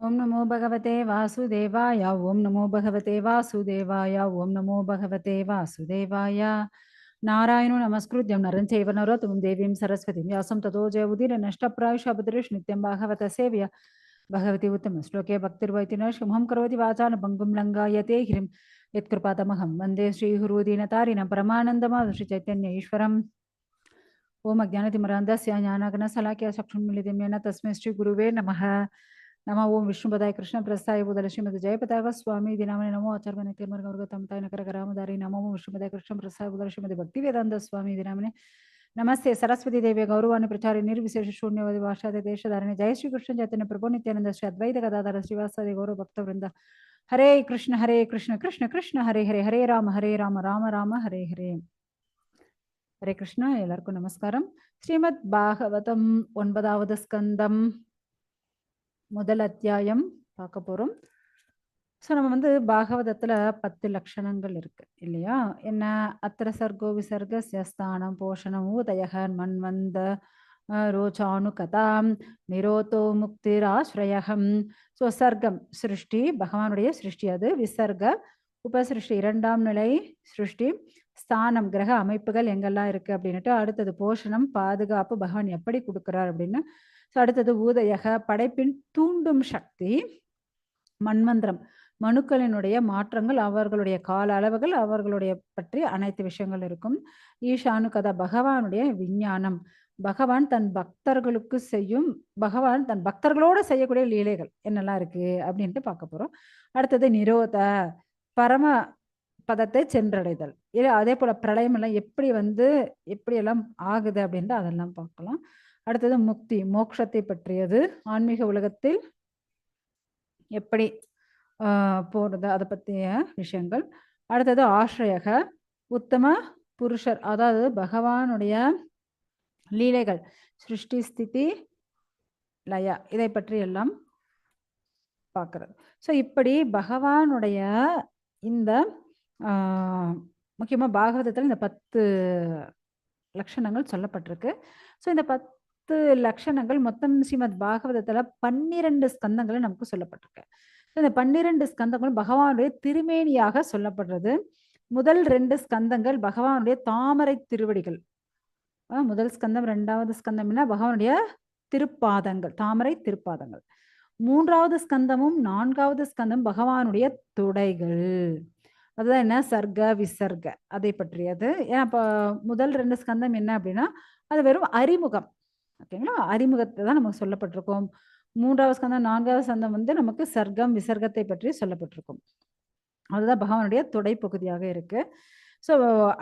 ओम नमो भगवते वासुदेवाय। ओम नमो भगवते वासुदेवाय। ओम नमो भगवते वासुदेवाय। नारायण नमस्कृत नरं चरोम देवी सरस्वती व्यास तथोजय उदीर नष्ट प्रायुषपतिष नित्यम भागवत सेव्य। भगवती उत्तम श्लोके भक्तिर्वैति शुभम करोती वाचा भंगुम लंगाते हिम यत्तमहम वंदे श्रीहुरुदीन तारीन परमानंदम श्री चैतन्यश्वर ओम अज्ञानतिमरांदस्य ज्ञानघन सलाख्य सक्षम मिलित तस्में श्री गुरुवे ನಮ ಓಂ ವಿಷ್ಣು ಪದಾಯ ಕೃಷ್ಣ ಪ್ರಸ್ಥಾಯ ಭೂತಲ ಶ್ರೀಮತಿ ಜಯಪತಾಗ ಸ್ವಾಮಿ ದಿನಾಮನೆ ನಮೋ ಆಚಾರ್ಯ ನಿತ್ಯಮರ್ಗವರ್ಗ ತಮ್ಮ ತಾಯಿ ನಗರ ಗ್ರಾಮಧಾರಿ ನಮೋ ಓಂ ವಿಷ್ಣು ಪದಾಯ ಕೃಷ್ಣ ಪ್ರಸ್ಥಾಯ ಭೂತಲ ಶ್ರೀಮತಿ ಭಕ್ತಿ ವೇದಾಂತ ಸ್ವಾಮಿ ದಿನಾಮನೆ ನಮಸ್ತೆ ಸರಸ್ವತಿ ದೇವಿಯ ಗೌರವಾನ ಪ್ರಚಾರ ನಿರ್ವಿಶೇಷ ಶೂನ್ಯವಾದಿ ಭಾಷಾದ ದೇಶಧಾರಣೆ ಜಯ ಶ್ರೀ ಕೃಷ್ಣ ಚೈತನ್ಯ ಪ್ರಭು ನಿತ್ಯಾನಂದ ಶ್ರೀ ಅದ್ವೈತ ಗದಾಧರ ಶ್ರೀವಾಸಾದಿ ಗೌರವ ಭಕ್ತವೃಂದ ಹರೇ ಕೃಷ್ಣ ಹರೇ ಕೃಷ್ಣ ಕೃಷ್ಣ ಕೃಷ್ಣ ಹರೇ ಹರೇ ಹರೇ ರಾಮ ಹರೇ ರಾಮ ರಾಮ ರಾಮ ಹರೇ ಹರೇ ஹரே கிருஷ்ணா எல்லாருக்கும் நமஸ்காரம் ஸ்ரீமத் பாகவதம் ஒன்பதாவது ஸ்கந்தம் முதல் அத்தியாயம் பார்க்க போகிறோம் ஸோ நம்ம வந்து பாகவதத்தில் பத்து லட்சணங்கள் இருக்கு இல்லையா? என்ன? அத்திர சர்கோ விசர்க ஸ்தானம் போஷணம் ஊதயகன் மண்வந்த ரோச்சானு கதாம் நிரோதோ முக்திராஸ்ரயகம் ஸோ சர்க்கம் சிருஷ்டி பகவானுடைய சிருஷ்டி அது. விசர்க உபசிருஷ்டி இரண்டாம் நிலை சிருஷ்டி. ஸ்தானம் கிரக அமைப்புகள் எங்கெல்லாம் இருக்கு அப்படின்னுட்டு அடுத்தது போஷணம் பாதுகாப்பு பகவான் எப்படி கொடுக்குறார் அப்படின்னு ஸோ அடுத்தது ஊதயக படைப்பின் தூண்டும் சக்தி மண்மந்திரம் மனுக்களினுடைய மாற்றங்கள் அவர்களுடைய கால அளவுகள் அவர்களுடைய பற்றி அனைத்து விஷயங்கள் இருக்கும். ஈஷானு கதா பகவானுடைய விஞ்ஞானம். பகவான் தன் பக்தர்களுக்கு செய்யும் பகவான் தன் பக்தர்களோட செய்யக்கூடிய லீலைகள். என்னெல்லாம் இருக்கு அப்படின்ட்டு பார்க்க போறோம். அடுத்தது நிரோத பரம பதத்தை சென்றடைதல். இல்லை அதே போல பிரளயம் எல்லாம் எப்படி வந்து எப்படி எல்லாம் ஆகுது அப்படின்ட்டு அதெல்லாம் பார்க்கலாம். அடுத்தது முக்தி மோட்சத்தை பற்றியது. ஆன்மீக உலகத்தில் எப்படி போகிறது அதை பற்றிய விஷயங்கள். அடுத்தது ஆசிரியக உத்தம புருஷர் அதாவது பகவானுடைய லீலைகள் சிருஷ்டி ஸ்திதி லயா இதை பற்றி எல்லாம் பார்க்கறது. ஸோ இப்படி பகவானுடைய இந்த முக்கியமாக பாகவதத்தில் இந்த பத்து லட்சணங்கள் சொல்லப்பட்டிருக்கு. ஸோ இந்த பத்து லட்சணங்கள் மொத்தம் ஸ்ரீமத் பாகவதத்தில் பன்னிரண்டு ஸ்கந்தங்களும் நமக்கு சொல்லப்பட்டிருக்கு. இந்த பன்னிரண்டு ஸ்கந்தங்களும் பகவானுடைய திருமேனியாக சொல்லப்படுறது. முதல் ரெண்டு ஸ்கந்தங்கள் பகவானுடைய தாமரை திருவடிகள். முதல் ஸ்கந்தம் ரெண்டாவது ஸ்கந்தம்னா பகவானுடைய திருப்பாதங்கள் தாமரை திருப்பாதங்கள். மூன்றாவது ஸ்கந்தமும் நான்காவது ஸ்கந்தம் பகவானுடைய துடைகள். அதுதான் என்ன? சர்க்க விசர்க அதை பற்றியது. ஏன்னா இப்போ முதல் ரெண்டு ஸ்கந்தம் என்ன அப்படின்னா அது வெறும் அறிமுகம். ஓகேங்களா அறிமுகத்தை தான் நமக்கு சொல்லப்பட்டிருக்கோம். மூன்றாவது ஸ்கந்தம் நான்காவது ஸ்கந்தம் வந்து நமக்கு சர்க்கம் விசர்க்கத்தை பற்றி சொல்லப்பட்டிருக்கும். அதுதான் பகவானுடைய துடை பகுதியாக இருக்கு. ஸோ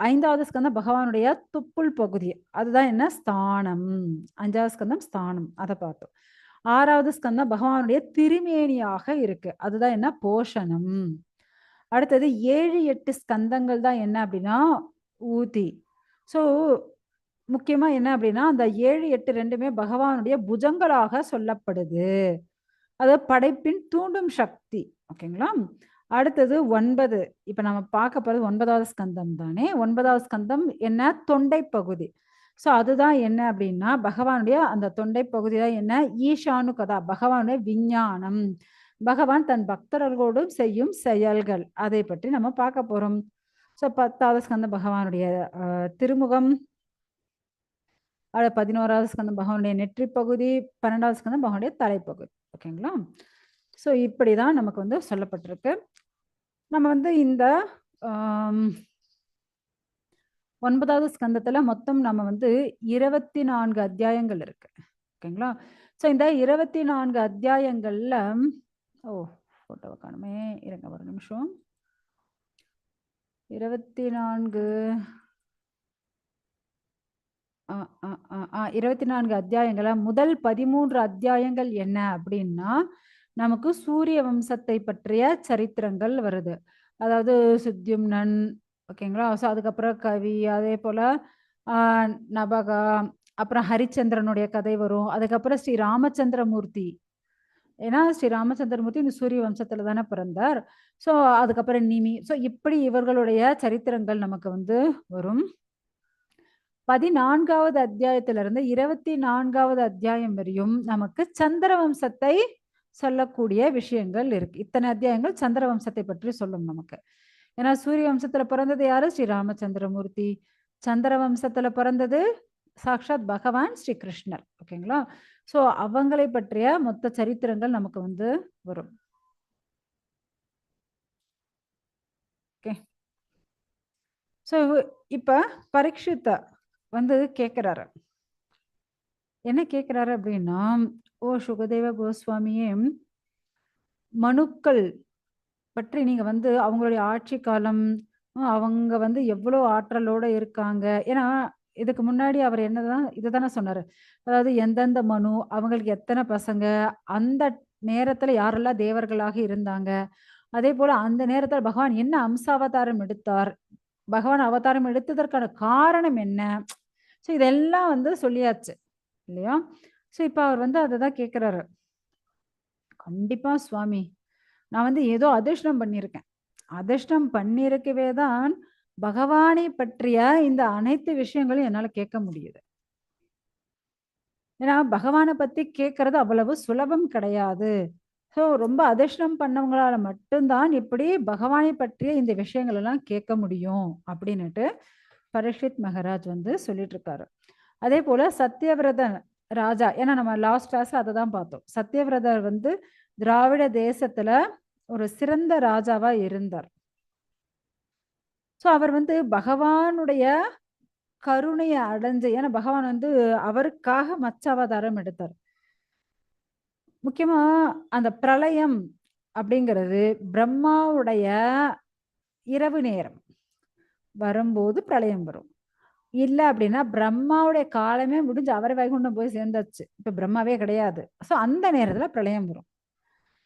ஐந்தாவது ஸ்கந்தம் பகவானுடைய துப்புள் பகுதி. அதுதான் என்ன? ஸ்தானம். அஞ்சாவது ஸ்கந்தம் ஸ்தானம். அதை பார்த்தோம். ஆறாவது ஸ்கந்தம் பகவானுடைய திருமேனியாக இருக்கு. அதுதான் என்ன? போஷணம். அடுத்தது ஏழு எட்டு ஸ்கந்தங்கள் தான் என்ன அப்படின்னா? ஊதி. ஸோ முக்கியமா என்ன அப்படின்னா அந்த ஏழு எட்டு ரெண்டுமே பகவானுடைய புஜங்களாக சொல்லப்படுது. அது படைப்பின் தூண்டும் சக்தி. ஓகேங்களா அடுத்தது ஒன்பது. இப்ப நம்ம பார்க்க போறது ஒன்பதாவது ஸ்கந்தம் தானே? ஒன்பதாவது ஸ்கந்தம் என்ன? தொண்டை பகுதி. ஸோ அதுதான் என்ன அப்படின்னா பகவானுடைய அந்த தொண்டை பகுதி தான் என்ன? ஈஷானு கதா பகவானுடைய விஞ்ஞானம். பகவான் தன் பக்தர்களோடும் செய்யும் செயல்கள். அதை பற்றி நம்ம பார்க்க போறோம். ஸோ பத்தாவது ஸ்கந்தம் பகவானுடைய திருமுகம். பதினோராவது ஸ்கந்தம் பகவானுடைய நெற்றி பகுதி பன்னெண்டாவது ஸ்கந்தம் பகவானுடைய தலைப்பகுதி. ஓகேங்களா? ஸோ இப்படி தான் நமக்கு வந்து சொல்லப்பட்டிருக்கு. நம்ம வந்து இந்த ஒன்பதாவது ஸ்கந்தத்தில் மொத்தம் நம்ம வந்து இருபத்தி நான்கு அத்தியாயங்கள் இருக்கு. ஓகேங்களா? ஸோ இந்த இருபத்தி நான்கு அத்தியாயங்களில் ஓ ஃபோட்டோவை காணுமே. இருங்க ஒரு நிமிஷம். இருபத்தி நான்கு இருபத்தி நான்கு அத்தியாயங்களா? முதல் பதிமூன்று அத்தியாயங்கள் என்ன அப்படின்னா நமக்கு சூரிய வம்சத்தை பற்றிய சரித்திரங்கள் வருது. அதாவது சுத்யும்னன் ஓகேங்களா? ஸோ அதுக்கப்புறம் கவி அதே போல நபகா அப்புறம் ஹரிச்சந்திரனுடைய கதை வரும். அதுக்கப்புறம் ஸ்ரீ ராமச்சந்திரமூர்த்தி. ஏன்னா ஸ்ரீ ராமச்சந்திரமூர்த்தி இந்த சூரிய வம்சத்துல தானே பிறந்தார். ஸோ அதுக்கப்புறம் நிமி ஸோ இப்படி இவர்களுடைய சரித்திரங்கள் நமக்கு வந்து வரும். பதினான்காவது அத்தியாயத்திலிருந்து இருபத்தி நான்காவது அத்தியாயம் வரையும் நமக்கு சந்திர வம்சத்தை சொல்லக்கூடிய விஷயங்கள் இருக்கு. இத்தனை அத்தியாயங்கள் சந்திர வம்சத்தை பற்றி சொல்லும் நமக்கு. ஏன்னா சூரிய வம்சத்துல பிறந்தது யாரு? ஸ்ரீ ராமச்சந்திரமூர்த்தி சந்திர வம்சத்துல பிறந்தது சாக்ஷாத் பகவான் ஸ்ரீ கிருஷ்ணர் ஓகேங்களா? சோ அவங்களை பற்றிய மொத்த சரித்திரங்கள் நமக்கு வந்து வரும். ஓகே. ஸோ இப்ப பரீட்சித்த வந்து கேட்குறாரு என்ன கேட்குறாரு அப்படின்னா ஓ சுகதேவ கோஸ்வாமியே மனுக்கள் பற்றி நீங்கள் வந்து அவங்களுடைய ஆட்சி காலம் அவங்க வந்து எவ்வளோ ஆற்றலோடு இருக்காங்க? ஏன்னா இதுக்கு முன்னாடி அவர் என்னதான் இதுதானே சொன்னார். அதாவது எந்தெந்த மனு அவங்களுக்கு எத்தனை பசங்க அந்த நேரத்தில் யாரெல்லாம் தேவர்களாக இருந்தாங்க? அதே போல் அந்த நேரத்தில் பகவான் என்ன அம்சாவதாரம் எடுத்தார்? பகவான் அவதாரம் எடுத்ததற்கான காரணம் என்ன? ஸோ இதெல்லாம் வந்து சொல்லியாச்சு இல்லையா? ஸோ இப்போ அவர் வந்து அதை தான் கேட்குறாரு கண்டிப்பாக சுவாமி நான் வந்து ஏதோ அதிர்ஷ்டம் பண்ணியிருக்கேன். அதிர்ஷ்டம் பண்ணியிருக்கவே தான் பகவானை பற்றிய இந்த அனைத்து விஷயங்களும் என்னால் கேட்க முடியுது. ஏன்னா பகவானை பற்றி கேட்கறது அவ்வளவு சுலபம் கிடையாது. ஸோ ரொம்ப அதிர்ஷ்டம் பண்ணவங்களால மட்டும்தான் இப்படி பகவானை பற்றிய இந்த விஷயங்கள் எல்லாம் கேட்க முடியும் அப்படின்னுட்டு பரீட்சித் மகராஜ் வந்து சொல்லிட்டு இருக்காரு அதே போல சத்யவிரதன் ராஜா ஏன்னா நம்ம லாஸ்ட் கிளாஸ் அதை தான் பார்த்தோம். சத்யவிரதர் வந்து திராவிட தேசத்துல ஒரு சிறந்த ராஜாவா இருந்தார். ஸோ அவர் வந்து பகவானுடைய கருணையை அடைஞ்சு ஏன்னா பகவான் வந்து அவருக்காக மச்ச அவதாரம் எடுத்தார். முக்கியமா அந்த பிரளயம் அப்படிங்கிறது பிரம்மாவுடைய இரவு நேரம். வரும்போது பிரளயம் வரும். இல்லை அப்படின்னா பிரம்மாவுடைய காலமே முடிஞ்சு அவரை வைகுண்டம் போய் சேர்ந்தாச்சு. இப்போ பிரம்மாவே கிடையாது. ஸோ அந்த நேரத்தில் பிரளயம் வரும்.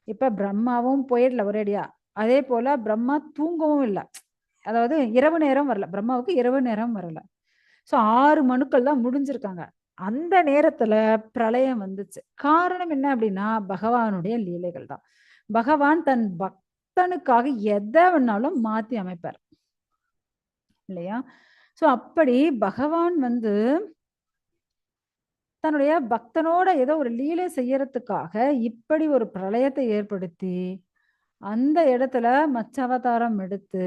இப்போ பிரம்மாவும் போயிடல ஒரேடியா. அதே போல பிரம்மா தூங்கவும் இல்லை. அதாவது இரவு நேரம் வரல. பிரம்மாவுக்கு இரவு நேரம் வரல. ஸோ ஆறு மனுக்கள் தான் முடிஞ்சிருக்காங்க. அந்த நேரத்துல பிரளயம் வந்துச்சு. காரணம் என்ன அப்படின்னா பகவானுடைய லீலைகள் தான். பகவான் தன் பக்தனுக்காக எதை வேணாலும் மாத்தி அமைப்பார். இல்லையா? சோ அப்படி பகவான் வந்து தன்னுடைய பக்தனோட ஏதோ ஒரு லீலை செய்யறதுக்காக இப்படி ஒரு பிரளயத்தை ஏற்படுத்தி அந்த இடத்துல மச்சவதாரம் எடுத்து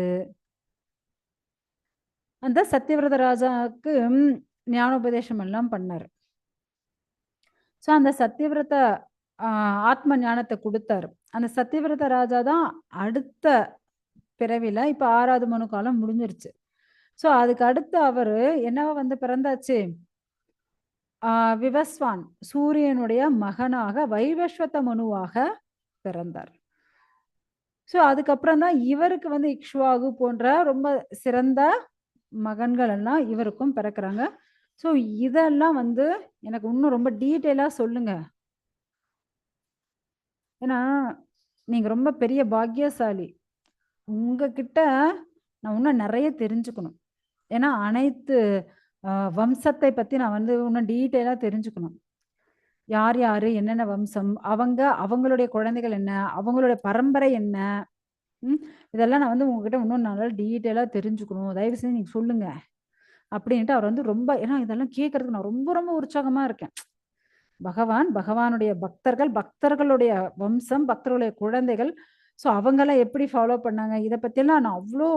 அந்த சத்தியவிரத ராஜாவுக்கு ஞானோபதேசம் எல்லாம் பண்ணார். ஸோ அந்த சத்தியவிரத ஆத்ம ஞானத்தை கொடுத்தாரு. அந்த சத்தியவிரத ராஜா தான் அடுத்த பிறவில இப்போ ஆறாவது மனு காலம் முடிஞ்சிருச்சு. ஸோ அதுக்கு அடுத்து அவர் என்னவா வந்து பிறந்தாச்சு? விவஸ்வான் சூரியனுடைய மகனாக வைவஸ்வத மனுவாக பிறந்தார். ஸோ அதுக்கப்புறம் தான் இவருக்கு வந்து இக்ஷுவாகு போன்ற ரொம்ப சிறந்த மகன்கள் எல்லாம் இவருக்கும் பிறக்கிறாங்க. ஸோ இதெல்லாம் வந்து எனக்கு இன்னும் ரொம்ப டீட்டெயிலாக சொல்லுங்க. ஏன்னா நீங்கள் ரொம்ப பெரிய பாக்கியசாலி. உங்ககிட்ட நான் இன்னும் நிறைய தெரிஞ்சுக்கணும். ஏன்னா அனைத்து வம்சத்தை பற்றி நான் வந்து இன்னும் டீட்டெயிலாக தெரிஞ்சுக்கணும். யார் யார் என்னென்ன வம்சம் அவங்க அவங்களுடைய குழந்தைகள் என்ன அவங்களுடைய பரம்பரை என்ன இதெல்லாம் நான் வந்து உங்ககிட்ட இன்னும் நல்லா டீட்டெயிலாக தெரிஞ்சுக்கணும். தயவு செஞ்சு நீங்கள் சொல்லுங்கள் அப்படின்ட்டு அவர் வந்து ரொம்ப ஏன்னா இதெல்லாம் கேட்கறதுக்கு நான் ரொம்ப ரொம்ப உற்சாகமா இருக்கேன். பகவான் பகவானுடைய பக்தர்கள் பக்தர்களுடைய வம்சம் பக்தர்களுடைய குழந்தைகள் ஸோ அவங்கெல்லாம் எப்படி ஃபாலோ பண்ணாங்க? இதை பத்தியெல்லாம் நான் அவ்வளோ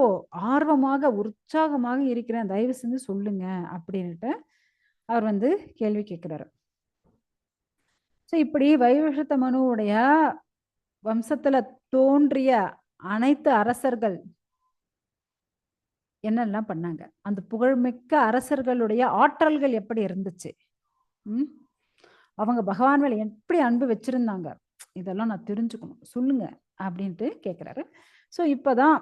ஆர்வமாக உற்சாகமாக இருக்கிறேன். தயவு செஞ்சு சொல்லுங்க அப்படின்னுட்டு அவர் வந்து கேள்வி கேட்கிறாரு. ஸோ இப்படி வைவசத்த மனுவுடைய வம்சத்துல தோன்றிய அனைத்து அரசர்கள் என்னெல்லாம் பண்ணாங்க? அந்த புகழ்மிக்க அரசர்களுடைய ஆற்றல்கள் எப்படி இருந்துச்சு? ம்? அவங்க பகவான் மேல எப்படி அன்பு வச்சிருந்தாங்க? இதெல்லாம் நான் தெரிஞ்சுக்கணும். சொல்லுங்க அப்படின்ட்டு கேக்குறாரு. ஸோ இப்பதான்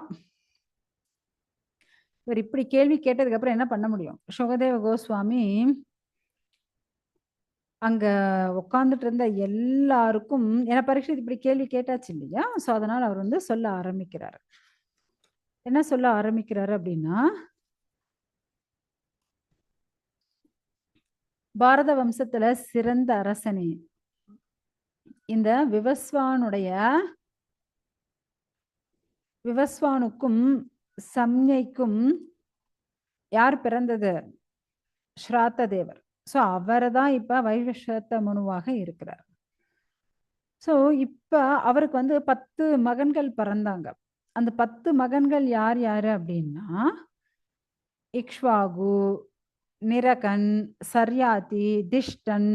இவர் இப்படி கேள்வி கேட்டதுக்கு அப்புறம் என்ன பண்ண முடியும்? சுகதேவ கோஸ்வாமி அங்க உட்காந்துட்டு இருந்த எல்லாருக்கும் ஏன்னா பரீட்சை இப்படி கேள்வி கேட்டாச்சு இல்லையா? ஸோ அதனால அவர் வந்து சொல்ல ஆரம்பிக்கிறாரு. என்ன சொல்ல ஆரம்பிக்கிறாரு அப்படின்னா பாரத வம்சத்துல சிறந்த அரசனே. இந்த விவஸ்வானுடைய விவஸ்வானுக்கும் சம்ஞைக்கும் யார் பிறந்தது? ஸ்ராத்த தேவர் ஸோ அவரை தான் இப்ப வைவஸ்வத்த மனுவாக இருக்கிறார். ஸோ இப்ப அவருக்கு வந்து பத்து மகன்கள் பிறந்தாங்க. அந்த பத்து மகன்கள் யார் யாரு அப்படின்னா? இக்ஷ்வாகு நிரகன் சர்யாதி திஷ்டன்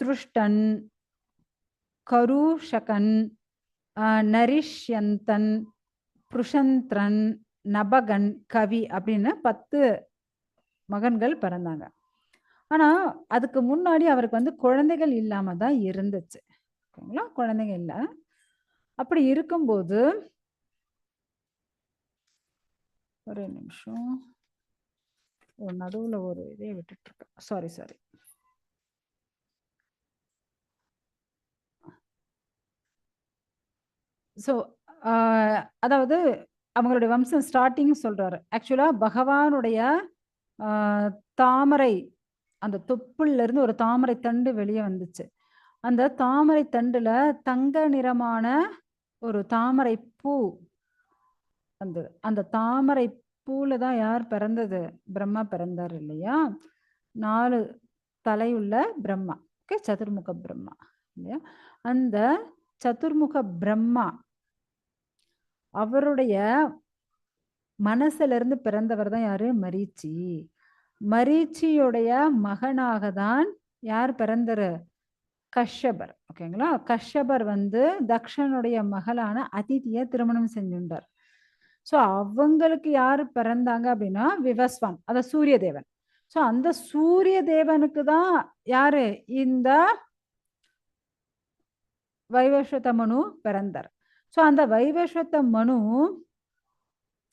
துருஷ்டன் கரூஷகன் நரிஷ்யந்தன் புருஷந்திரன் நபகன் கவி அப்படின்னு பத்து மகன்கள் பிறந்தாங்க. ஆனா அதுக்கு முன்னாடி அவருக்கு வந்து குழந்தைகள் இல்லாம தான் இருந்துச்சு. ஓகேங்களா? குழந்தைங்க இல்லை. அப்படி இருக்கும்போது ஒரு நிமிஷம். ஒரு நடுவில் ஒரு இதே விட்டுட்டு இருக்கேன் சாரி சாரி ஸோ அதாவது அவங்களுடைய வம்சம் ஸ்டார்டிங் சொல்றாரு. ஆக்சுவலா பகவானுடைய ஆஹ், தாமரை அந்த தொப்புள்ள இருந்து ஒரு தாமரை தண்டு வெளியே வந்துச்சு. அந்த தாமரை தண்டுல தங்க நிறமான ஒரு தாமரை பூ அந்த அந்த தாமரை பூல தான் யார் பிறந்தது? பிரம்மா பிறந்தார் இல்லையா? நாலு தலையுள்ள பிரம்மா. ஓகே சதுர்முக பிரம்மா இல்லையா? அந்த சதுர்முக பிரம்மா அவருடைய மனசுல இருந்து பிறந்தவர் தான் யாரு? மரீச்சி. மரீச்சியுடைய மகனாக தான் யார் பிறந்தாரு? கஷ்யபர். ஓகேங்களா? கஷ்யபர் வந்து தக்ஷனுடைய மகளான அதிதியை திருமணம் செஞ்சுட்டார் ஸோ அவங்களுக்கு யார் பிறந்தாங்க அப்படின்னா விவஸ்வான் அத சூரிய தேவன் ஸோ அந்த சூரிய தேவனுக்கு தான் யாரு? இந்த வைவஸ்வத்த மனு பிறந்தார். ஸோ அந்த வைவஸ்வத்த மனு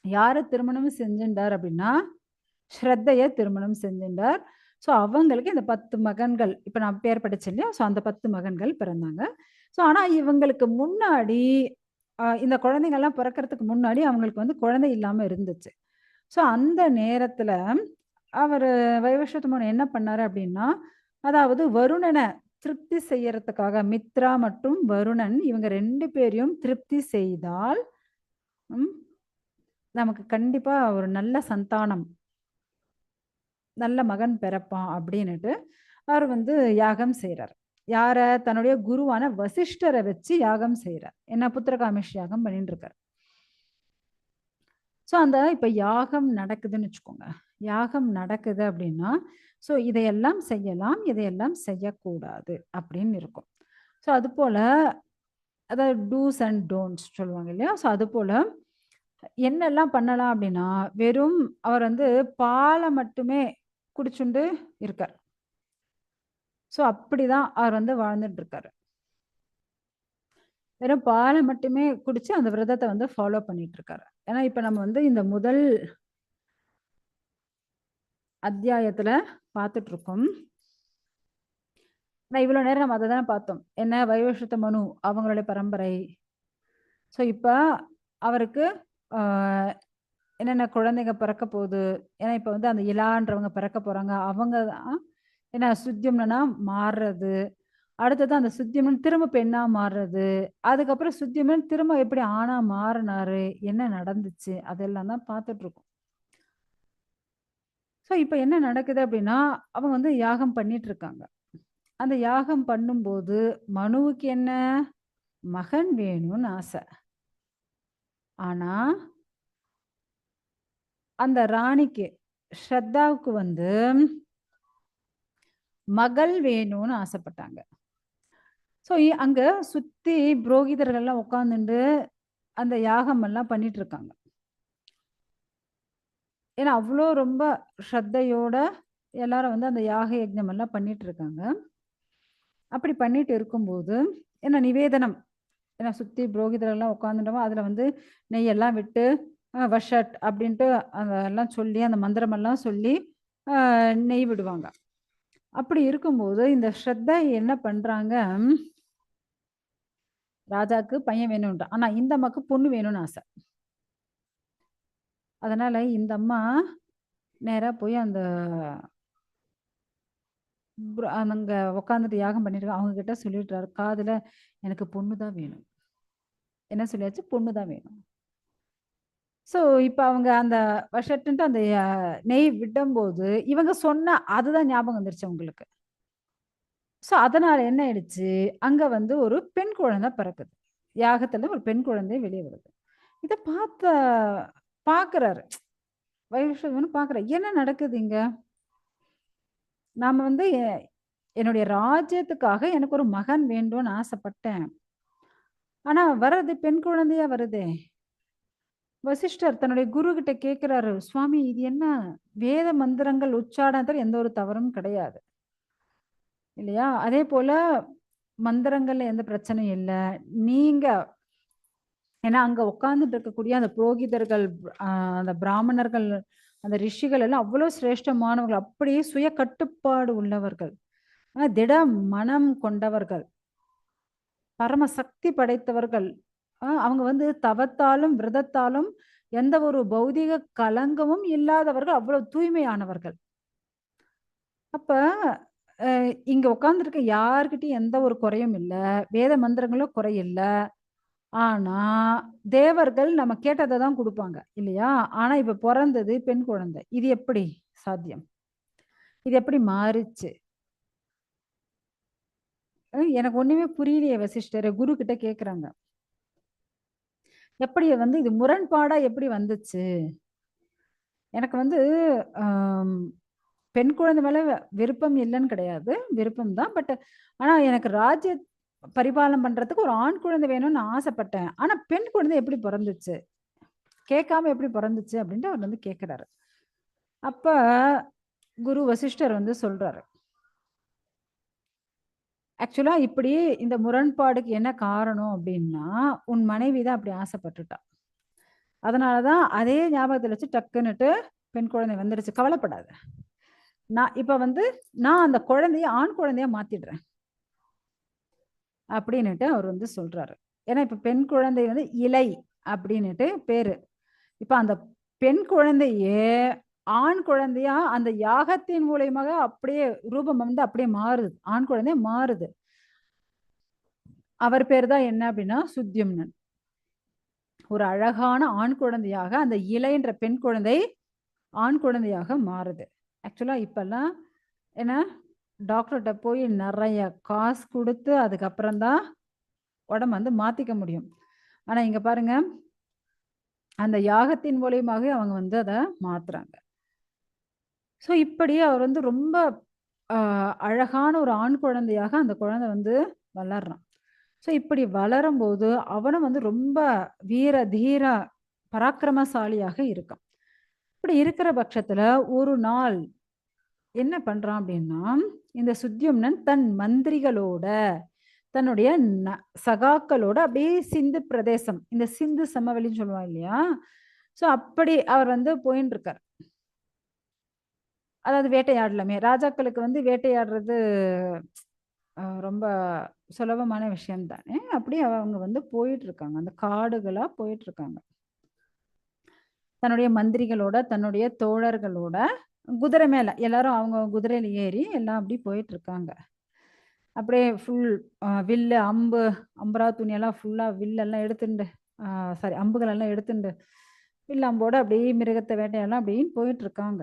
யாரை திருமணம் செஞ்சுட்டார் அப்படின்னா ஸ்ரத்தைய திருமணம் செஞ்சுட்டார் ஸோ அவங்களுக்கு இந்த பத்து மகன்கள் இப்போ நான் பேர் படிச்சேன் இல்லையா? ஸோ அந்த பத்து மகன்கள் பிறந்தாங்க. ஸோ ஆனால் இவங்களுக்கு முன்னாடி இந்த குழந்தைங்கள்லாம் பிறக்கறதுக்கு முன்னாடி அவங்களுக்கு வந்து குழந்தை இல்லாமல் இருந்துச்சு. ஸோ அந்த நேரத்தில் அவர் வைவஸ்வத்தமன் என்ன பண்ணாரு அப்படின்னா அதாவது வருணனை திருப்தி செய்யறதுக்காக மித்ரா மற்றும் வருணன் இவங்க ரெண்டு பேரையும் திருப்தி செய்தால் நமக்கு கண்டிப்பாக ஒரு நல்ல சந்தானம். நல்ல மகன் பிறப்பான் அப்படின்னுட்டு அவர் வந்து யாகம் செய்கிறார் யார? தன்னுடைய குருவான வசிஷ்டரை வச்சு யாகம் செய்கிறார் என்ன? புத்திரகாமேஷ் யாகம் பண்ணிட்டு இருக்கார். ஸோ அந்த இப்போ யாகம் நடக்குதுன்னு வச்சுக்கோங்க. யாகம் நடக்குது அப்படின்னா ஸோ இதையெல்லாம் செய்யலாம் இதையெல்லாம் செய்யக்கூடாது அப்படின்னு இருக்கும். ஸோ அது போல அதாவது டூஸ் அண்ட் டோன்ட்ஸ் சொல்லுவாங்க இல்லையா? ஸோ அது போல என்னெல்லாம் பண்ணலாம் அப்படின்னா வெறும் அவர் வந்து பாலை மட்டுமே குடிச்சுண்டு இருக்கார். ஸோ அப்படிதான் அவர் வந்து வாழ்ந்துட்டு இருக்காரு வெறும் பாலை மட்டுமே குடிச்சு அந்த விரதத்தை வந்து ஃபாலோ பண்ணிட்டு இருக்காரு ஏன்னா இப்ப நம்ம வந்து இந்த முதல் அத்தியாயத்துல பார்த்துட்டு இருக்கோம் நான் இவ்வளவு நேரம் நம்ம அதை தானே பார்த்தோம். என்ன வைவசத்த மனு அவங்களுடைய பரம்பரை. ஸோ இப்ப அவருக்கு என்னென்ன குழந்தைங்க பிறக்க போகுது? ஏன்னா இப்போ வந்து அந்த இலான்றவங்க பிறக்க போறாங்க. அவங்க தான் என்ன சுத்தியம்னா மாறுறது. அடுத்தது அந்த சுத்தியம்னு திரும்ப பெண்ணா மாறுறது. அதுக்கப்புறம் சுத்தியம்னு திரும்ப எப்படி ஆணா மாறினாரு? என்ன நடந்துச்சு? அதெல்லாம் தான் பார்த்துட்டு இருக்கோம் ஸோ இப்போ என்ன நடக்குது அப்படின்னா அவங்க வந்து யாகம் பண்ணிட்டு இருக்காங்க அந்த யாகம் பண்ணும்போது மனுவுக்கு என்ன? மகன் வேணும்னு ஆசை. ஆனா அந்த ராணிக்கு ஸ்ரத்தாவுக்கு வந்து மகள் வேணும்னு ஆசைப்பட்டாங்க. ஸோ அங்க சுத்தி புரோகிதர்கள் எல்லாம் உட்காந்துட்டு அந்த யாகம் எல்லாம் பண்ணிட்டு இருக்காங்க ஏன்னா அவ்வளோ ரொம்ப ஸ்ரத்தையோட எல்லாரும் வந்து அந்த யாக யஜ்ஞம் எல்லாம் பண்ணிட்டு இருக்காங்க அப்படி பண்ணிட்டு இருக்கும்போது என்ன நிவேதனம் ஏன்னா சுத்தி புரோகிதர்கள் எல்லாம் உட்காந்துட்டோம் அதுல வந்து நெய்யெல்லாம் விட்டு வஷட் அப்படின்ட்டு அதெல்லாம் சொல்லி அந்த மந்திரமெல்லாம் சொல்லி நெய் விடுவாங்க. அப்படி இருக்கும்போது இந்த ஸ்ரத்தா என்ன பண்றாங்க? ராஜாக்கு பையன் வேணும்ன்ற ஆனா இந்த அம்மாக்கு பொண்ணு வேணும்னு ஆசை. அதனால இந்த அம்மா நேரா போய் அந்த அங்கே அங்க உட்காந்துட்டு யாகம் பண்ணிருக்க அவங்க கிட்ட சொல்லிடுறாரு காதுல எனக்கு பொண்ணு தான் வேணும். என்ன சொல்லியாச்சு? பொண்ணு தான் வேணும். ஸோ இப்போ அவங்க அந்த வஷட்டுன்ட்டு அந்த அஹ், நெய் விடும்போது இவங்க சொன்ன அதுதான் ஞாபகம் வந்துருச்சு அவங்களுக்கு ஸோ அதனால என்ன ஆயிடுச்சு? அங்க வந்து ஒரு பெண் குழந்தை பிறக்குது. யாகத்துல ஒரு பெண் குழந்தை வெளியே வருது. இதை பார்த்த பார்க்குறாரு. வைஷ்ணவன் பார்க்குறாரு என்ன நடக்குது இங்க? நாம வந்து எ- என்னுடைய ராஜ்யத்துக்காக எனக்கு ஒரு மகன் வேண்டும்னு ஆசைப்பட்டேன். ஆனா வர்றது பெண் குழந்தையா வருதே? வசிஷ்டர் தன்னுடைய குரு கிட்ட கேட்கிறாரு சுவாமி இது என்ன? வேத மந்திரங்கள் உச்சாரணத்துல எந்த ஒரு தவறும் கிடையாது. இல்லையா? அதே போல மந்திரங்கள்ல எந்த பிரச்சனையும் இல்லை. நீங்க ஏன்னா அங்க உட்கார்ந்துட்டு இருக்கக்கூடிய அந்த புரோகிதர்கள் அந்த பிராமணர்கள் அந்த ரிஷிகள் எல்லாம் அவ்வளவு சிரேஷ்டமானவர்கள் அப்படியே சுய கட்டுப்பாடு உள்ளவர்கள். ஆஹ் திட மனம் கொண்டவர்கள் பரம சக்தி படைத்தவர்கள் அவங்க வந்து தவத்தாலும் விரதத்தாலும் எந்த ஒரு பௌதிக கலங்கமும் இல்லாதவர்கள் அவ்வளவு தூய்மையானவர்கள். அப்ப அஹ் இங்க உட்கார்ந்துருக்க யார்கிட்டயும் எந்த ஒரு குறையும் இல்ல. வேத மந்திரங்களும் குறை இல்ல ஆனா தேவர்கள் நம்ம கேட்டதை தான் கொடுப்பாங்க இல்லையா? ஆனா இப்ப பிறந்தது பெண் குழந்தை. இது எப்படி சாத்தியம்? இது எப்படி மாறுச்சு? எனக்கு ஒண்ணுமே புரியலையே வசிஷ்டர். குரு கிட்ட கேக்குறாங்க. எப்படி வந்து இது முரண்பாடா எப்படி வந்துச்சு? எனக்கு வந்து பெண் குழந்தை மேல விருப்பம் இல்லைன்னு கிடையாது. விருப்பம் தான். பட் ஆனா எனக்கு ராஜ்ய பரிபாலனம் பண்றதுக்கு ஒரு ஆண் குழந்தை வேணும்னு ஆசைப்பட்டேன். ஆனா பெண் குழந்தை எப்படி பிறந்துச்சு? கேட்காம எப்படி பிறந்துச்சு அப்படின்ட்டு அவர் வந்து கேட்கிறாரு அப்ப குரு வசிஷ்டர் வந்து சொல்றாரு. ஆக்சுவலா இப்படி இந்த முரண்பாடுக்கு என்ன காரணம் அப்படின்னா உன் மனைவி தான் அப்படி ஆசைப்பட்டுட்டா. அதனாலதான் அதே ஞாபகத்துல வச்சு டக்குன்னுட்டு பெண் குழந்தை வந்துடுச்சு கவலைப்படாத. நான் இப்ப வந்து நான் அந்த குழந்தைய ஆண் குழந்தைய மாத்திடுறேன். அப்படின்னுட்டு அவர் வந்து சொல்றாரு. ஏன்னா இப்ப பெண் குழந்தை வந்து இலை அப்படின்னுட்டு பேரு. இப்ப அந்த பெண் குழந்தையே ஆண் குழந்தையா அந்த யாகத்தின் மூலியமாக அப்படியே ரூபம் வந்து அப்படியே மாறுது. ஆண் குழந்தைய மாறுது. அவர் பேர் தான் என்ன அப்படின்னா சுத்தியம்னன் ஒரு அழகான ஆண் குழந்தையாக அந்த இலைன்ற பெண் குழந்தை ஆண் குழந்தையாக மாறுது. ஆக்சுவலா இப்பெல்லாம் என்ன டாக்டர்கிட்ட போய் நிறைய காசு கொடுத்து அதுக்கப்புறம் தான் உடம்ப வந்து மாத்திக்க முடியும். ஆனா இங்க பாருங்க அந்த யாகத்தின் மூலியமாகவே அவங்க வந்து அதை மாத்துறாங்க. ஸோ இப்படி அவர் வந்து ரொம்ப ஆஹ், அழகான ஒரு ஆண் குழந்தையாக அந்த குழந்தை வந்து வளர்றான். ஸோ இப்படி வளரும்போது அவனும் வந்து ரொம்ப வீர தீர பராக்கிரமசாலியாக இருக்கான். இப்படி இருக்கிற பட்சத்துல ஒரு நாள் என்ன பண்றான் அப்படின்னா இந்த சுத்தியம்னன் தன் மந்திரிகளோட தன்னுடைய ந- சகாக்களோட அப்படியே சிந்து பிரதேசம் இந்த சிந்து சமவெளின்னு சொல்லுவாங்க இல்லையா? ஸோ அப்படி அவர் வந்து போயின்னு இருக்கார். அதாவது வேட்டையாடலாமே. ராஜாக்களுக்கு வந்து வேட்டையாடுறது ரொம்ப சுலபமான விஷயம் தானே அப்படி அவங்க வந்து போயிட்டு இருக்காங்க அந்த காடுகளா போயிட்டு இருக்காங்க தன்னுடைய மந்திரிகளோட தன்னுடைய தோழர்களோட குதிரை மேல எல்லாரும் அவங்க குதிரையில ஏறி எல்லாம் அப்படி போயிட்டு இருக்காங்க அப்படியே ஃபுல் வில்லு அம்பு அம்பரா துணியெல்லாம் ஃபுல்லா வில்லெல்லாம் எடுத்துண்டு சாரி அம்புகள் எல்லாம் எடுத்துண்டு வில்லம்போட அப்படியே மிருகத்தை வேட்டையெல்லாம் அப்படின்னு போயிட்டு இருக்காங்க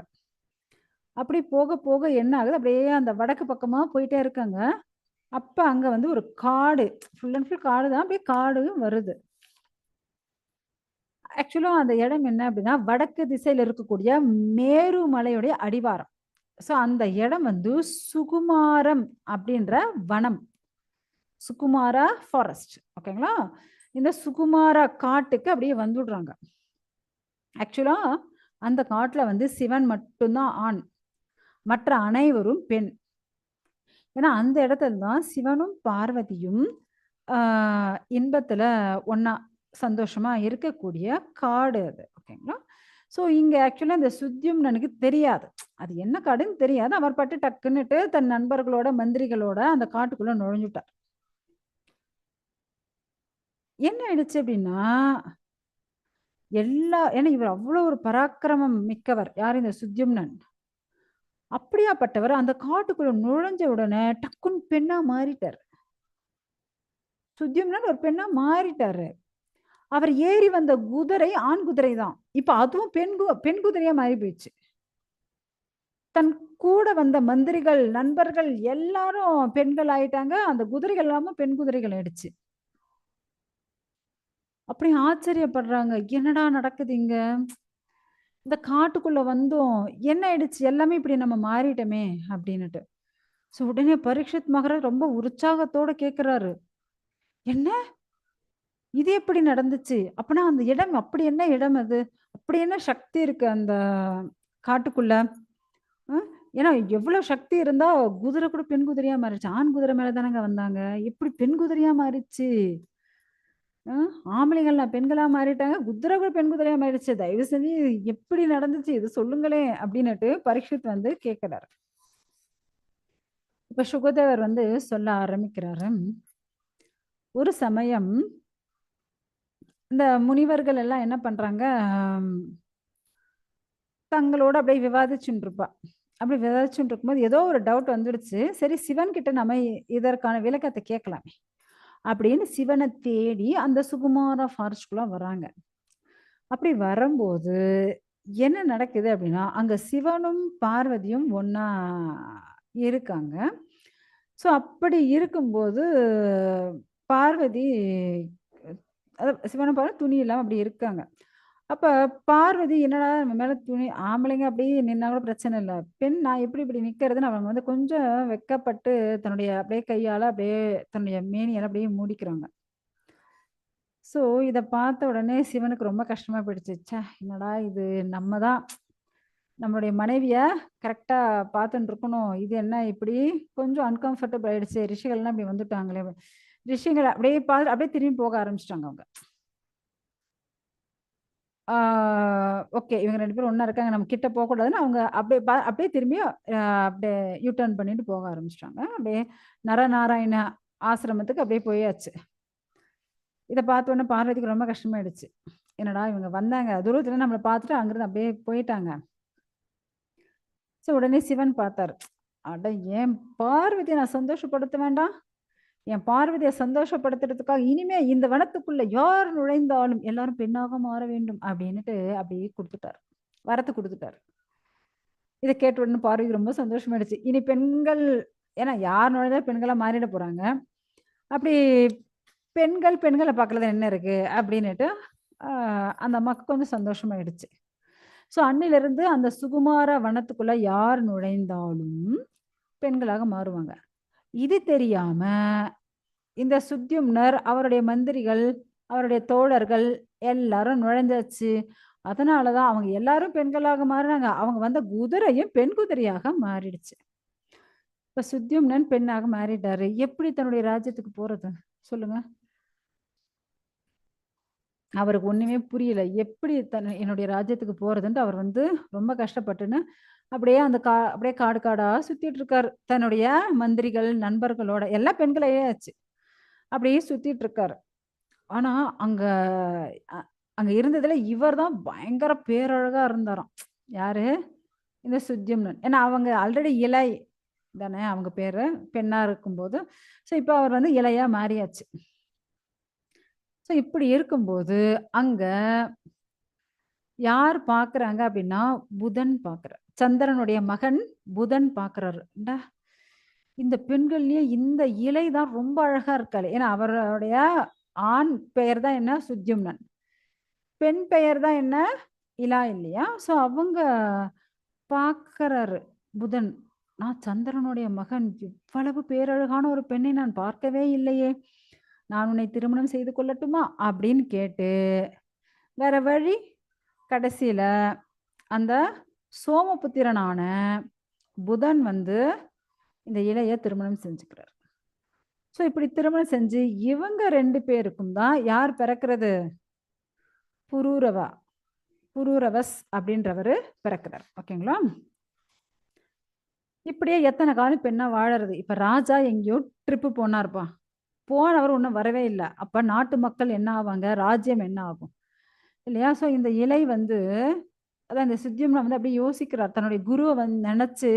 அப்படி போக போக என்ன ஆகுது? அப்படியே அந்த வடக்கு பக்கமாக போயிட்டே இருக்காங்க. அப்போ அங்கே வந்து ஒரு காடு ஃபுல் அண்ட் ஃபுல் காடு தான் அப்படியே காடு வருது. ஆக்சுவலாக அந்த இடம் என்ன அப்படின்னா வடக்கு திசையில் இருக்கக்கூடிய மேரு மலையுடைய அடிவாரம். ஸோ அந்த இடம் வந்து சுகுமாரம் அப்படின்ற வனம். சுகுமாரா ஃபாரஸ்ட் ஓகேங்களா? இந்த சுகுமாரா காட்டுக்கு அப்படியே வந்துடுறாங்க. ஆக்சுவலாக அந்த காட்டில் வந்து சிவன் மட்டும்தான் ஆண். மற்ற அனைவரும் பெண். ஏன்னா அந்த இடத்துல தான் சிவனும் பார்வதியும் ஆஹ் இன்பத்துல ஒன்னா சந்தோஷமா இருக்கக்கூடிய காடு அது. ஓகேங்களா? ஸோ இங்க ஆக்சுவலா இந்த சுத்தியும் எனக்கு தெரியாது. அது என்ன காடுன்னு தெரியாது. அவர் பாட்டு டக்குன்னுட்டு தன் நண்பர்களோட மந்திரிகளோட அந்த காட்டுக்குள்ள நுழைஞ்சுட்டார். என்ன ஆயிடுச்சு அப்படின்னா எல்லா ஏன்னா இவர் அவ்வளோ ஒரு பராக்கிரமம் மிக்கவர். யார் இந்த சுத்தியும்னன் அப்படியாப்பட்டவர் அந்த காட்டுக்குள்ள நுழைஞ்ச உடனே டக்குன்னு பெண்ணா மாறிட்டார். சுத்தியம்னால் ஒரு பெண்ணா மாறிட்டாரு. அவர் ஏறி வந்த குதிரை ஆண் குதிரை தான். இப்ப அதுவும் பெண் கு பெண் குதிரையா மாறி போயிடுச்சு. தன் கூட வந்த மந்திரிகள் நண்பர்கள் எல்லாரும் பெண்கள் ஆயிட்டாங்க. அந்த குதிரைகள் எல்லாமே பெண் குதிரைகள் ஆயிடுச்சு. அப்படி ஆச்சரியப்படுறாங்க. என்னடா நடக்குது இங்க? இந்த காட்டுக்குள்ள வந்தோம். என்ன ஆயிடுச்சு? எல்லாமே இப்படி நம்ம மாறிட்டோமே அப்படின்னுட்டு. ஸோ உடனே பரீட்சித் மகராஜ் ரொம்ப உற்சாகத்தோட கேட்குறாரு என்ன? இது எப்படி நடந்துச்சு? அப்பனா அந்த இடம் அப்படி என்ன இடம் அது? அப்படி என்ன சக்தி இருக்கு அந்த காட்டுக்குள்ள? ஏன்னா எவ்வளவு சக்தி இருந்தா குதிரை கூட பெண் குதிரையா மாறிடுச்சு. ஆண் குதிரை மேலே தானங்க வந்தாங்க. எப்படி பெண் குதிரையா மாறிச்சு? ஆம்பளைங்கள்லாம் பெண்களா மாறிட்டாங்க. குதிரை கூட பெண் குதிரையா மாறிடுச்சு. தயவு செஞ்சு எப்படி நடந்துச்சு? இது சொல்லுங்களேன் அப்படின்னுட்டு பரீட்சித் வந்து கேட்கிறாரு. இப்ப சுகதேவர் வந்து சொல்ல ஆரம்பிக்கிறாரு. ஒரு சமயம் இந்த முனிவர்கள் எல்லாம் என்ன பண்றாங்க? தங்களோட அப்படியே விவாதிச்சுட்டு இருப்பா. அப்படி விவாதிச்சுட்டு இருக்கும்போது ஏதோ ஒரு டவுட் வந்துடுச்சு. சரி சிவன் கிட்ட நம்ம இதற்கான விளக்கத்தை கேட்கலாமே. அப்படின்னு சிவனை தேடி அந்த சுகுமார ஃபாரஸ்ட்குள்ள வராங்க. அப்படி வரும்போது என்ன நடக்குது அப்படின்னா அங்க சிவனும் பார்வதியும் ஒன்றா இருக்காங்க. ஸோ அப்படி இருக்கும்போது பார்வதி அதாவது சிவனும் பார்வதி துணி இல்லாமல் அப்படி இருக்காங்க. அப்ப பார்வதி என்னடா நம்ம மேல துணி ஆம்பளைங்க அப்படியே நின்னா கூட பிரச்சனை இல்லை. பெண் நான் எப்படி இப்படி நிக்கிறதுன்னு அவங்க வந்து கொஞ்சம் வெக்கப்பட்டு தன்னுடைய அப்படியே கையால அப்படியே தன்னுடைய மேனியால அப்படியே மூடிக்கிறாங்க. ஸோ இதை பார்த்த உடனே சிவனுக்கு ரொம்ப கஷ்டமா போயிடுச்சு. ச்சே என்னடா இது? நம்ம தான் நம்மளுடைய மனைவிய கரெக்டா பார்த்துட்டு இருக்கணும். இது என்ன இப்படி? கொஞ்சம் அன்கம்ஃபர்டபுள் ஆயிடுச்சு. ரிஷிகள்லாம் இப்படி வந்துட்டாங்களே. ரிஷிகள் அப்படியே பார்த்து அப்படியே திரும்பி போக ஆரம்பிச்சிட்டாங்க அவங்க. ஓகே. இவங்க ரெண்டு பேரும் ஒன்றா இருக்காங்க. நம்ம கிட்ட போகக்கூடாதுன்னு அவங்க அப்படியே பா- அப்படியே திரும்பி அப்படியே யூ டர்ன் பண்ணிட்டு போக ஆரம்பிச்சிட்டாங்க. அப்படியே நரநாராயண ஆசிரமத்துக்கு அப்படியே போயாச்சு. இதை பார்த்த உடனே பார்வதிக்கு ரொம்ப கஷ்டமாயிடுச்சு. என்னடா இவங்க வந்தாங்க. தூரத்தில் நம்மளை பார்த்துட்டு அங்கிருந்து அப்படியே போயிட்டாங்க. ஸோ உடனே சிவன் பார்த்தார். அட ஏன் பார்வதியை நான் சந்தோஷப்படுத்த வேண்டாம்? என் பார்வதியை சந்தோஷப்படுத்துறதுக்காக இனிமே இந்த வனத்துக்குள்ள யார் நுழைந்தாலும் எல்லாரும் பெண்ணாக மாற வேண்டும் அப்படின்னுட்டு அப்படியே கொடுத்துட்டாரு. வரத்து கொடுத்துட்டாரு. இதை கேட்ட உடனே பார்வதி ரொம்ப சந்தோஷமாயிடுச்சு. இனி பெண்கள் ஏன்னா யார் நுழைந்தாலும் பெண்களாக மாறிட போறாங்க. அப்படி பெண்கள் பெண்களை பார்க்கறது என்ன இருக்கு அப்படின்னுட்டு அந்த அம்மாவுக்கு கொஞ்சம் சந்தோஷமாயிடுச்சு. ஸோ அன்னிலிருந்து அந்த சுகுமார வனத்துக்குள்ள யார் நுழைந்தாலும் பெண்களாக மாறுவாங்க. இது தெரியாம இந்த சுத்தியும்னர் அவருடைய மந்திரிகள் அவருடைய தோழர்கள் எல்லாரும் நுழைஞ்சாச்சு. அதனாலதான் அவங்க எல்லாரும் பெண்களாக மாறினாங்க. அவங்க வந்த குதிரையும் பெண் குதிரையாக மாறிடுச்சு. இப்ப சுத்தியும்னன் பெண்ணாக மாறிட்டாரு. எப்படி தன்னுடைய ராஜ்யத்துக்கு போறது? சொல்லுங்க. அவருக்கு ஒண்ணுமே புரியல. எப்படி தன் என்னுடைய ராஜ்யத்துக்கு போறதுன்ட்டு அவர் வந்து ரொம்ப கஷ்டப்பட்டுன்னு அப்படியே அந்த கா அப்படியே காடு காடா சுத்திட்டு இருக்காரு. தன்னுடைய மந்திரிகள் நண்பர்களோட எல்லா பெண்களையே ஆச்சு. அப்படியே சுத்திட்டு இருக்காரு. ஆனா அங்க அங்க இருந்ததுல இவர் தான் பயங்கர பேரழகா இருந்தாராம். யாரு? இந்த சுத்தியம்னன் ஏன்னா அவங்க ஆல்ரெடி இலை தானே அவங்க பேரு பெண்ணா இருக்கும்போது. ஸோ இப்போ அவர் வந்து இலையா மாறியாச்சு. ஸோ இப்படி இருக்கும்போது அங்க யார் பாக்குறாங்க அப்படின்னா புதன் பாக்குறார். சந்திரனுடைய மகன் புதன் பார்க்குறாருண்டா இந்த பெண்கள்லயே இந்த இலை தான் ரொம்ப அழகா இருக்காளே. ஏன்னா அவருடைய ஆண் பெயர் தான் என்ன? சுத்யும்னன் பெண் பெயர் தான் என்ன? இலா இல்லையா? ஸோ அவங்க பார்க்கறாரு புதன். நான் சந்திரனுடைய மகன். இவ்வளவு பேரழகான ஒரு பெண்ணை நான் பார்க்கவே இல்லையே. நான் உன்னை திருமணம் செய்து கொள்ளட்டுமா? அப்படின்னு கேட்டு வேற வழி கடைசியில அந்த சோமபுத்திரனான புதன் வந்து இந்த இளைய திருமணம் செஞ்சுக்கிறார். ஸோ இப்படி திருமணம் செஞ்சு இவங்க ரெண்டு பேருக்கும் தான் யார் பிறக்கிறது? புரூரவா. புரூரவஸ் அப்படின்றவர் பிறக்கிறார். ஓகேங்களா? இப்படியே எத்தனை காலம் பெண்ணா வாழறது? இப்ப ராஜா எங்கேயோ ட்ரிப்பு போனார்ப்பா. போனவர் ஒன்றும் வரவே இல்லை. அப்ப நாட்டு மக்கள் என்ன ஆவாங்க? ராஜ்யம் என்ன ஆகும்? இல்லையா? ஸோ இந்த இலை வந்து அதான் இந்த சித்தியம்னா வந்து அப்படியே யோசிக்கிறார். தன்னுடைய குருவை வந்து நினைச்சு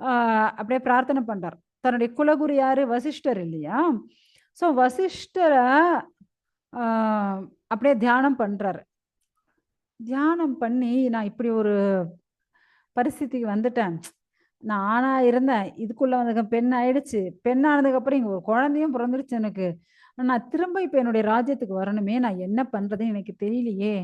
ஆஹ் அப்படியே பிரார்த்தனை பண்றார். தன்னுடைய குலகுரு யாரு? வசிஷ்டர் இல்லையா? ஸோ வசிஷ்டரை அப்படியே தியானம் பண்றாரு. தியானம் பண்ணி நான் இப்படி ஒரு பரிஸ்திதிக்கு வந்துட்டேன். நான் ஆணா இருந்தேன். இதுக்குள்ள வந்து பெண் ஆயிடுச்சு. பெண் ஆனதுக்கு அப்புறம் இங்க ஒரு குழந்தையும் பிறந்துருச்சு எனக்கு. நான் திரும்ப இப்ப என்னுடைய ராஜ்யத்துக்கு வரணுமே. நான் என்ன பண்றதுன்னு எனக்கு தெரியலையே.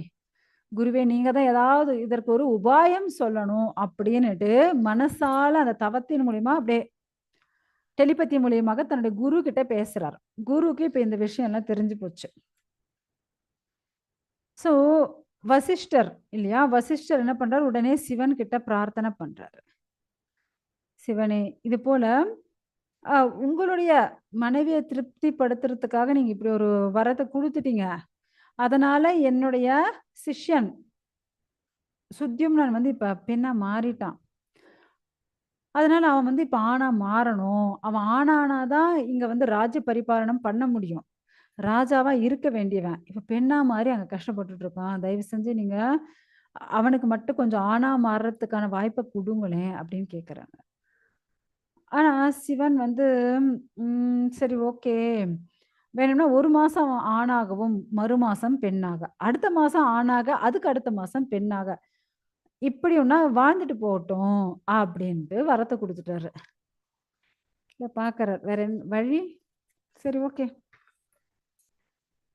குருவே நீங்க தான் ஏதாவது இதற்கு ஒரு உபாயம் சொல்லணும் அப்படின்னுட்டு மனசால அந்த தவத்தின் மூலியமா அப்படியே டெலிபதி மூலியமாக தன்னுடைய குரு கிட்ட பேசுறாரு. குருவுக்கு இப்ப இந்த விஷயம் எல்லாம் தெரிஞ்சு போச்சு. சோ வசிஷ்டர் இல்லையா? வசிஷ்டர் என்ன பண்றாரு? உடனே சிவன் கிட்ட பிரார்த்தனை பண்றாரு. சிவனே இது போல உங்களுடைய மனைவியை திருப்திப்படுத்துறதுக்காக நீங்க இப்படி ஒரு வரத்தை கொடுத்துட்டீங்க. அதனால என்னுடைய சிஷ்யன் சுத்தியும்னன் வந்து இப்ப பெண்ணா மாறிட்டான். அதனால அவன் வந்து இப்ப ஆணா மாறணும். அவன் ஆணானாதான் இங்க வந்து ராஜ்ய பரிபாலனம் பண்ண முடியும். ராஜாவா இருக்க வேண்டியவன். இப்ப பெண்ணா மாறி அங்க கஷ்டப்பட்டுட்டு இருக்கான். தயவு செஞ்சு நீங்க அவனுக்கு மட்டும் கொஞ்சம் ஆணா மாறுறதுக்கான வாய்ப்பை கொடுங்களேன் அப்படின்னு கேக்குறாங்க. ஆனா சிவன் வந்து உம் சரி ஓகே. வேணும்னா ஒரு மாசம் ஆணாகவும் மறு மாசம் பெண்ணாக. அடுத்த மாசம் ஆணாக அதுக்கு அடுத்த மாசம் பெண்ணாக. இப்படி ஒன்னா வாழ்ந்துட்டு போகட்டும் அப்படின்ட்டு வரத்தை கொடுத்துட்டாரு. இல்லை பாக்குறார். வேற என் வழி? சரி ஓகே.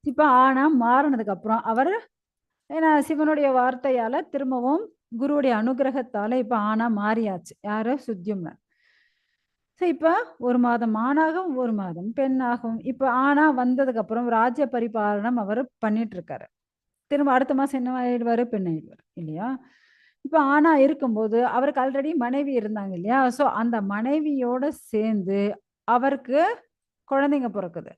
இப்ப ஆனா மாறினதுக்கு அப்புறம் அவர் ஏன்னா சிவனுடைய வார்த்தையால திரும்பவும் குருவுடைய அனுகிரகத்தால இப்ப ஆனா மாறியாச்சு. யாரு? சுத்தியம்னன் ஸோ இப்போ ஒரு மாதம் ஆணாகவும் ஒரு மாதம் பெண்ணாகவும் இப்போ ஆணா வந்ததுக்கு அப்புறம் ராஜ்ய பரிபாலனம் அவர் பண்ணிட்டு இருக்காரு திரும்ப அடுத்த மாதம் என்ன ஆயிடுவாரு? பெண் ஆயிடுவார் இல்லையா? இப்போ ஆணா இருக்கும்போது அவருக்கு ஆல்ரெடி மனைவி இருந்தாங்க இல்லையா? ஸோ அந்த மனைவியோட சேர்ந்து அவருக்கு குழந்தைங்க பிறக்குது.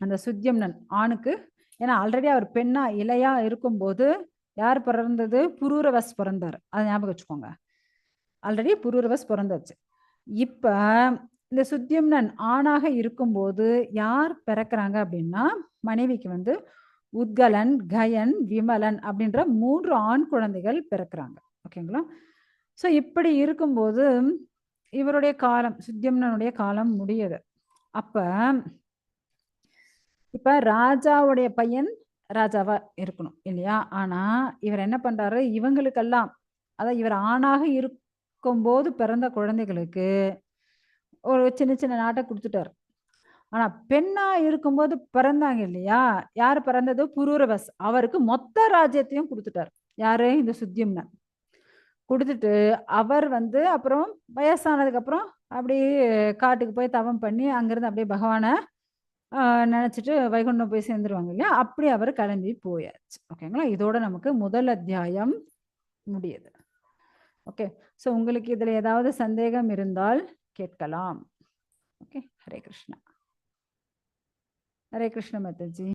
அந்த சுத்தியம்னன் ஆணுக்கு ஏன்னா ஆல்ரெடி அவர் பெண்ணா இலையா இருக்கும்போது யார் பிறந்தது? புரூரவஸ் பிறந்தார். அதை ஞாபகம் வச்சுக்கோங்க. ஆல்ரெடி புரூரவஸ் பிறந்தாச்சு. இப்ப இந்த சுத்தியம்னன் ஆணாக இருக்கும்போது யார் பிறக்கிறாங்க அப்படின்னா மனைவிக்கு வந்து உத்கலன் கயன் விமலன் அப்படின்ற மூன்று ஆண் குழந்தைகள் பிறக்கிறாங்க. ஓகேங்களா? ஸோ இப்படி இருக்கும்போது இவருடைய காலம் சுத்தியம்னனுடைய காலம் முடியுது. அப்ப இப்ப ராஜாவுடைய பையன் ராஜாவா இருக்கணும் இல்லையா? ஆனா இவர் என்ன பண்றாரு? இவங்களுக்கெல்லாம் அதான் இவர் ஆணாக இருக்கும்போது பிறந்த குழந்தைகளுக்கு ஒரு சின்ன சின்ன நாட்டை கொடுத்துட்டாரு. ஆனா பெண்ணா இருக்கும்போது பிறந்தாங்க இல்லையா? யார் பிறந்தது? புரூரவஸ். அவருக்கு மொத்த ராஜ்யத்தையும் கொடுத்துட்டார். யாரு? இந்த சுத்தியம்னா கொடுத்துட்டு அவர் வந்து அப்புறம் வயசானதுக்கு அப்புறம் அப்படியே காட்டுக்கு போய் தவம் பண்ணி அங்கிருந்து அப்படியே பகவானை நினச்சிட்டு நினைச்சிட்டு வைகுண்டம் போய் சேர்ந்துருவாங்க இல்லையா? அப்படி அவர் கிளம்பி போயாச்சு. ஓகேங்களா? இதோட நமக்கு முதல் அத்தியாயம் முடியுது. ஓகே ஸோ உங்களுக்கு இதுல ஏதாவது சந்தேகம் இருந்தால் கேட்கலாம். ஓகே ஹரே கிருஷ்ணா. ஹரே கிருஷ்ண மாதாஜி.